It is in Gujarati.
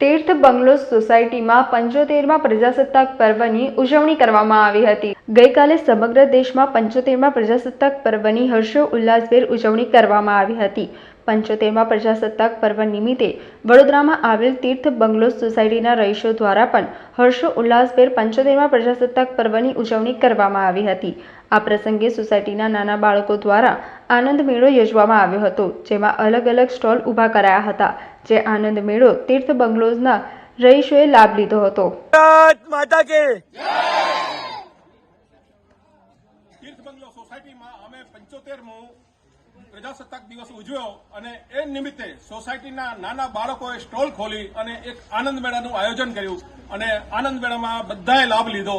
તીર્થ બંગલો સોસાયટીમાં પંચોતેરમાં પ્રજાસત્તાક પર્વની ઉજવણી કરવામાં આવી હતી. ગઈકાલે સમગ્ર દેશમાં પંચોતેરમાં પ્રજાસત્તાક પર્વની હર્ષો ઉલ્લાસભેર ઉજવણી કરવામાં આવી હતી. પંચોતેરમાં પ્રજાસત્તાક પર્વ નિમિત્તે વડોદરામાં આવેલ તીર્થ બંગલો સોસાયટીના રહીશો દ્વારા પણ હર્ષો ઉલ્લાસભેર પંચોતેરમાં પ્રજાસત્તાક પર્વની ઉજવણી કરવામાં આવી હતી. આ પ્રસંગે સોસાયટીના નાના બાળકો દ્વારા આનંદ મેળો યોજવામાં આવ્યો હતો જેમાં અલગ અલગ સ્ટોલ ઊભા કરાયા હતા જે આનંદ મેળો તીર્થ બંગલોઝના રહીશોએ લાભ લીધો હતો. માતા કે તીર્થ બંગલો સોસાયટીમાં અમે પંચોતેરમો પ્રજાસત્તાક દિવસ ઉજવ્યો અને એ નિમિત્તે સોસાયટીના નાના બાળકોએ સ્ટોલ ખોલી અને એક આનંદ મેળાનું આયોજન કર્યું અને આનંદ મેળામાં બધાએ લાભ લીધો.